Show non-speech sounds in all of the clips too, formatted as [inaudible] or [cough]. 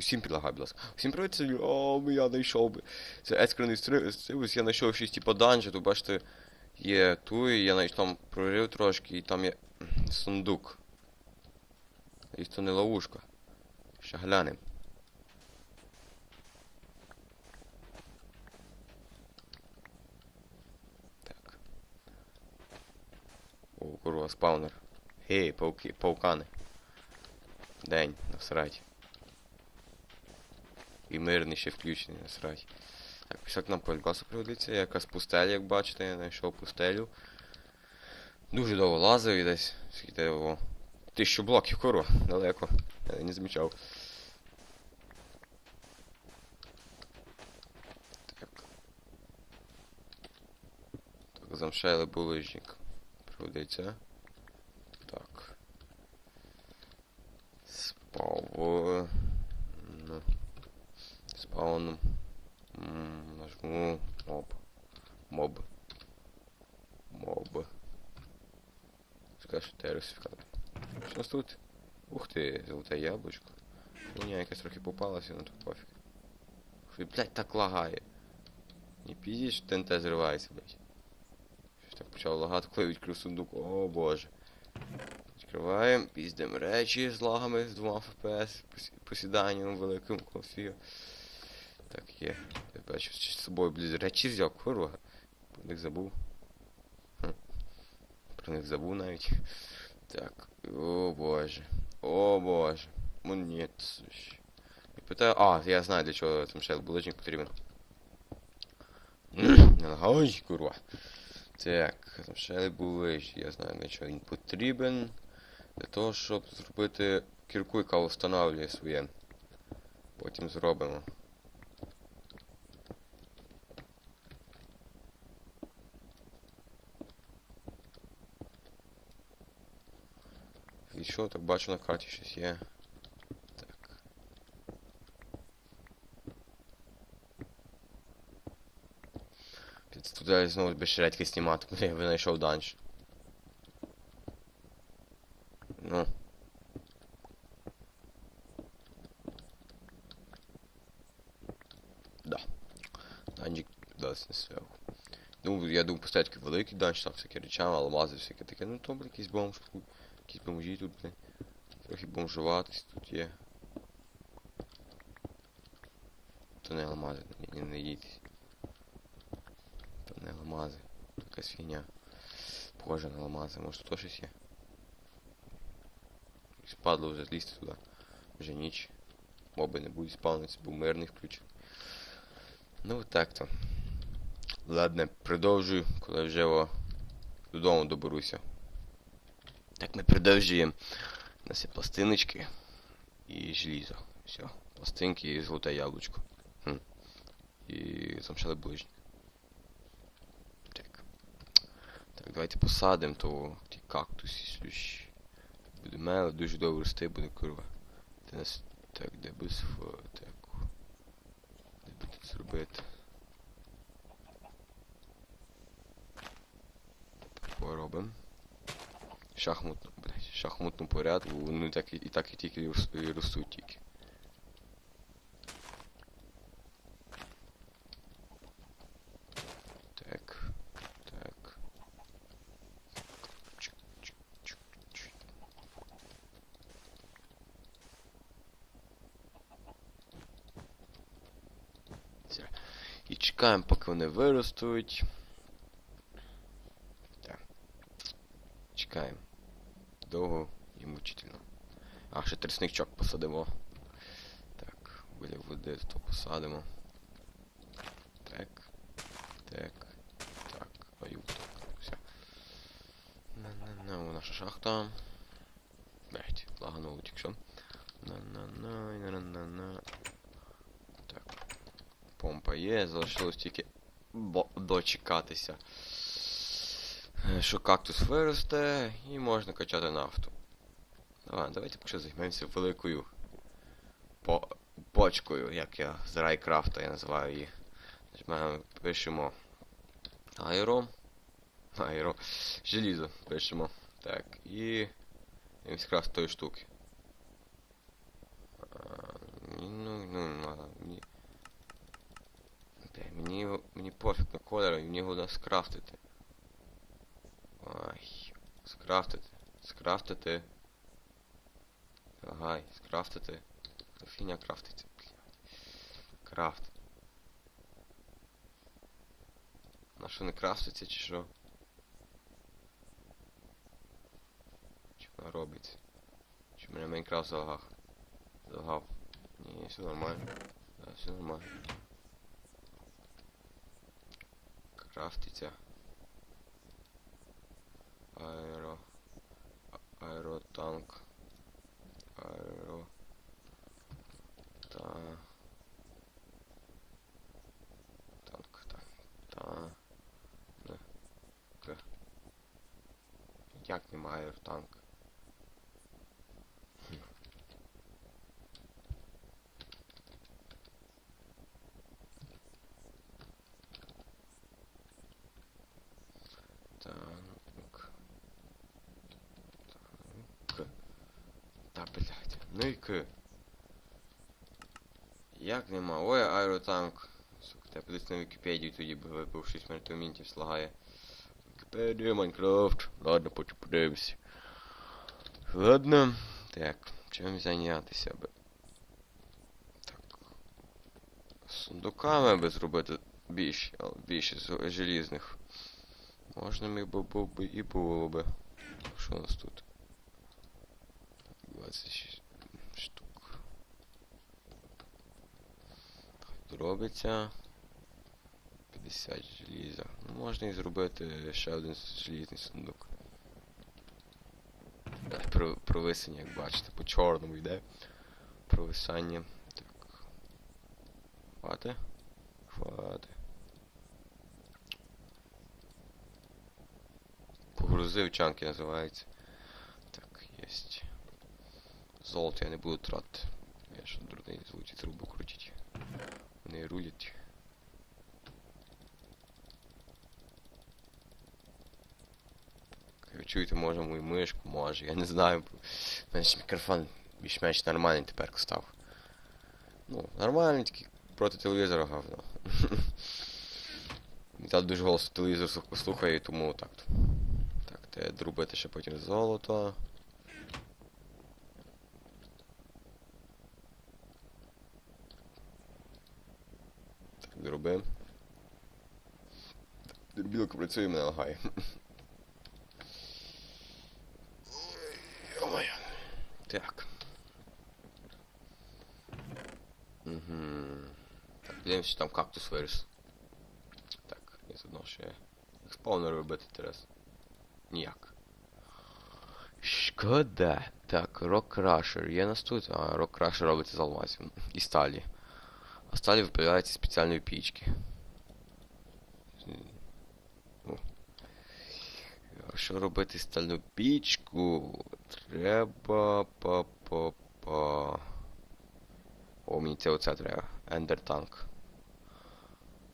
Усім підлагай, будь ласка. Всім привіт, це о, я знайшов би. Це ескрений стрибус, я знайшов щось типу данжа, тут бачите, є ту, і я навіть там прорив трошки, і там є сундук. І це не ловушка. Ще глянем. Так. О, курва, спаунер. Гей, пауки, паукани. День, насрать. І мирний ще включений, насрать. Так, пісок нам по Ельгасу пригодиться, якась пустеля, як бачите, я знайшов пустелю. Дуже довго лазив і десь скільки його. Тисячу блоків, курва, далеко. Я не замічав. Так. Так, замшайли булижник. Пригодиться. Так. Спав. М, Нажму. Моб. Моб. Моб. Скажу тересифікат. Що у нас тут? Ух ти, золоте яблучко. Хуйня якась трохи попалася, ну тут пофіг. Що, блядь, так лагає. Не піздіть, що ТНТ зривається, блядь. Щось так почав лагати, коли відкрив сундук. О боже. Відкриваємо, піздимо речі з лагами з двома FPS, посіданням великим конфію. Є. Я бачу, що з собою, блядь, речі взяв, курва. Про них забув. Хм. Про них забув навіть. Так. О боже. О боже. Монет. Я питаю. А, я знаю для чого там ще булочник потрібен. [clears throat] Лагай, курва. Так, там ще булич. Я знаю для чого він потрібен. Для того, щоб зробити кірку, яка встановлює своє. Потім зробимо. І що, так бачу на карті щось є. Так. Туди знову безшередьки знімати, коли я винайшов данж. Ну. Да. Данжик дасть не свел. Ну, я думаю, поставити великий данж, там всякі речами, алмази, всяке таке. Ну, то, якийсь бомж, якісь бомжі тут, блін. Трохи бомжуватись тут є. То не алмази, ні, не їдьтесь. То не алмази. То якась фігня. Похоже на алмази, може тут щось є. Спадло вже злізти туди. Вже ніч. Моби не будуть спавнитися, бо мирний включив. Ну от так то. Ладно, продовжую, коли вже о, додому доберуся. Так ми продовжуємо. У нас є пластиночки і желізо. Все. Пластинки і золоте яблучко. Хм. І замшали ближник. Так. Так, давайте посадимо то ті кактуси слющі. Буде мело, дуже довго рости, буде курва. Нас. Так, де фо. Так. Де би тут зробити? Поробимо. Шахматну, блядь, шахматну порядку, вони так і, і так і тільки ростуть тільки. Так. Так. Чик, чик, чик, чик. І чекаємо, поки вони виростуть. Так. Чекаємо. Довго і мучительно. А, ще трісничок посадимо. Так, біля води то посадимо. Так. Так. Так. Аю, так. Все. На-на-на, наша шахта. Блять, лагануло тільки що. На-на-на, на-на-на. Так. Помпа є, залишилось тільки дочекатися. Що кактус виросте і можна качати нафту. Ладно, давайте поки що займемося великою по бочкою, як я з Райкрафта я називаю її. Тож ми пишемо Айро. Айро. Желізо пишемо. Так, і... І тої штуки. А, ну, ну, ну, ладно, мені... Мені його... Мені пофіг на кольор, мені головне скрафтити. Ай, скрафтити. Скрафтити. Ага, скрафтити. Фіня крафтиться. Крафт. На що не крафтиться чи що? Чи вона робиться? Чи мене Майнкрафт залагав? Залагав. Ні, все нормально. Да, все нормально. Крафтиться. Аеро. Аеротанк. Аеро. Та. Танк, так. Та. Не. К. Як немає аеротанк? Хм. Танк. Танк. Та, блядь. Ну і К. Як нема? Ой, аеротанк. Сука, я подивись на Вікіпедію тоді б вибив 6 мертвомінтів слагає. Вікіпедія, Майнкрафт. Ладно, потім подивимось. Ладно. Так, чим зайнятися би? Так. Сундуками би зробити більше, але більше желізних. Можна міг би був би і було би. Що у нас тут? 26 штук. Тут робиться. 50 желіза. Ну, можна і зробити ще один желізний сундук. Е, Про, провисання, як бачите, по чорному йде. Провисання. Так. Хвати? Хвати. Погрузив чанки називається. Так, єсть. Золото я не буду тратити. Я ж дурний золоті труби крутить. Вони рулять. Ви чуєте, може мою мишку, може, я не знаю. У мікрофон більш-менш нормальний тепер став. Ну, нормальний, тільки проти телевізора говно. [laughs] Тато дуже голосно телевізор слух- слухає, тому так. Так, те дробити ще потім золото. Так, дробим. Білка працює, мене лагає. [laughs] Ой, Так. Угу. Так, подивимось, що там кактус виріс. Так, я заодно ще як спаунер робити зараз. Ніяк. Шкода. Так, Crusher. Є нас тут? А, Crusher робиться з алмазів. І сталі. А сталі випиляється спеціальної пічки. Що робити стальну пічку? Треба па па па. О, мені це оце треба. Tank.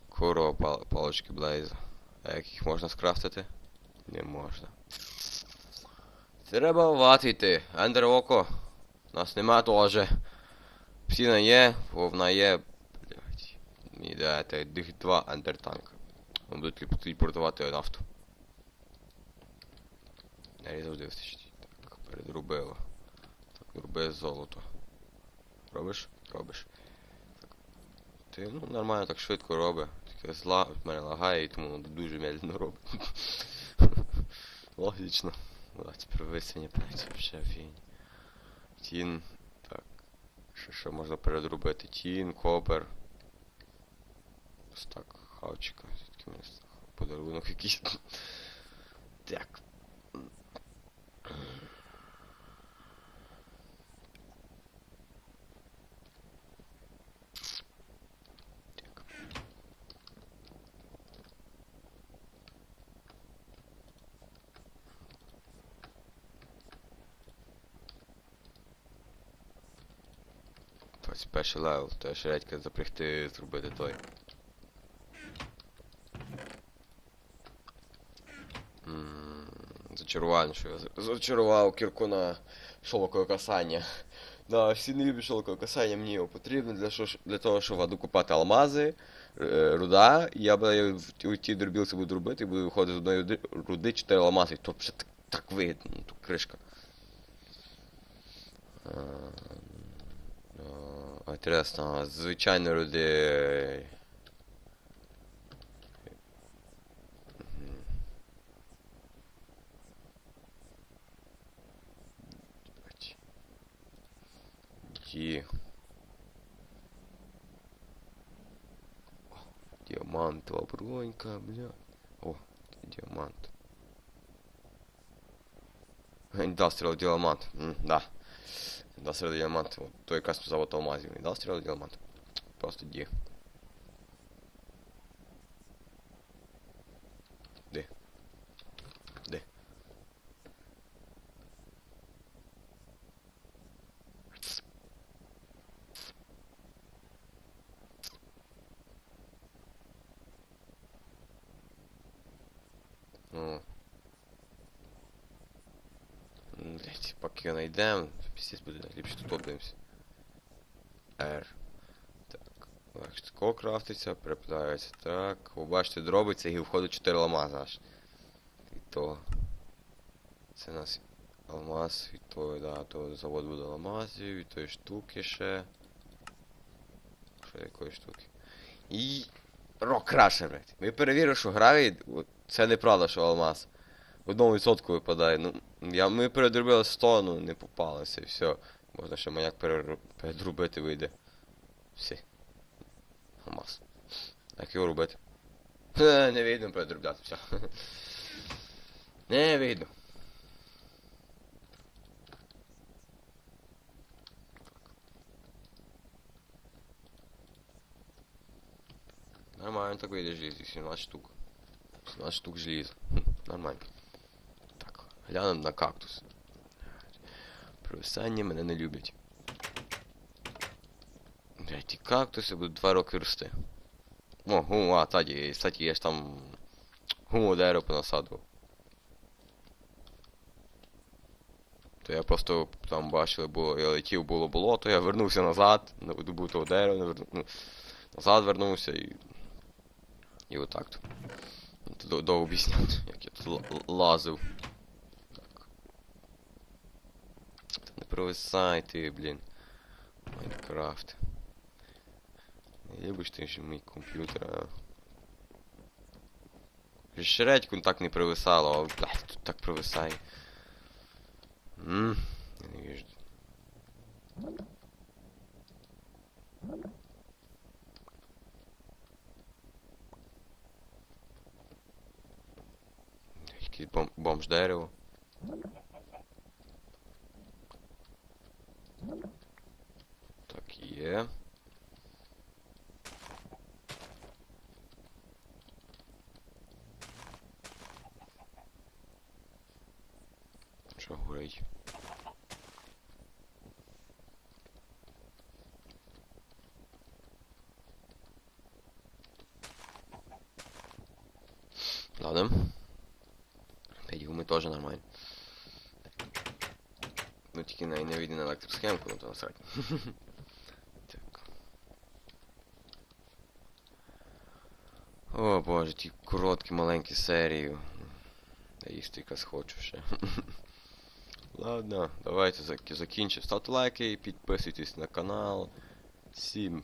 Курова пал палочки Blaze. А як їх можна скрафтити? Не можна. Треба вати йти. Ендер око. Нас нема теж. Псіна є, вовна є. Блять. Мені дайте дих два ендер танка. Вони будуть телепортувати нафту. Не завжди вистачить. Так, передрубило. Так, роби золото. Робиш? Робиш. Так. Ти ну нормально так швидко роби. Таке зла в мене лагає, і тому дуже медленно робить. [laughs] Логічно. Да, тепер висіння, блядь, вообще фігня. Тін. Так. Що ще можна передрубити? Тін, копер. Стак хавчика. Звідки в мене? Подарунок якийсь. Так. Так. Ось перший левел, то ще редька запрягти зробити той. М, що я зачарував кірку на шолокове касання. Да, [laughs] всі не люблять шелкове касання, мені його потрібно для, ж- для того, щоб аду купати алмази, е, руда, я буду в, ті- тій дробілці буду робити, і буду виходити з одної руди, руди 4 алмази, і то вже так, так видно, ну, тут кришка. А, а, Інтересно, а звичайно руди. Мгм. Бать. Ді. О, Діамантова бронька, бля. О, діамант. Industrial діамант. М, да. Industrial діамант. Вот той якраз завод алмазів. Industrial діамант. Просто ді. Де? Де? О. М, Блять, поки знайдемо, пісець буде ліпше тут подивимось. R. Так. Легко крафтиться, перепадається. Так. Ви дробиться і входить 4 алмази аж. І то. Це у нас алмаз, і то, да, то завод буде алмазів, і тої штуки ще. Ще якої штуки. І. Рок краше, блядь. Ми перевірили, що гравій, це неправда, що алмаз. В одному відсотку випадає. Ну, я, ми передробили 100, ну не попалося, і все. Можна ще маяк переру- передрубити вийде. Все. Алмаз. Як його робити? Хе, не вийде передробляти, все. [laughs] Не вийду. Нормально так вийде желізо, 17 штук. 17 штук желіза. Нормально. Глянемо на кактус. Провисання мене не люблять. Блять, ті кактуси будуть 2 роки рости. О, гуму, а, таді, кстати, я ж там гуму дерево понасадував. То я просто там бачили, було, я летів, було болото, я вернувся назад, на добу того дерева, ну, назад вернувся і. І отак то. Тут до- довго об'ясняти, як я тут лазив. Так. Та не провисай ти, блін. Майнкрафт. Любиш ти ж мій комп'ютер, а. Ще редьку так не провисало, а блядь, тут так провисає. Ммм, я не вижу. Якийсь бом бомж дерево. Так, є. Що? Ладно. П'ять гуми теж нормально. Ну тільки на вийде на електросхемку, ну то насрать. [laughs] так. О боже, ті короткі маленькі серії. Я їх стільки схочу ще. [laughs] Ладно, давайте зак- закінчимо. Ставте лайки, підписуйтесь на канал. Всім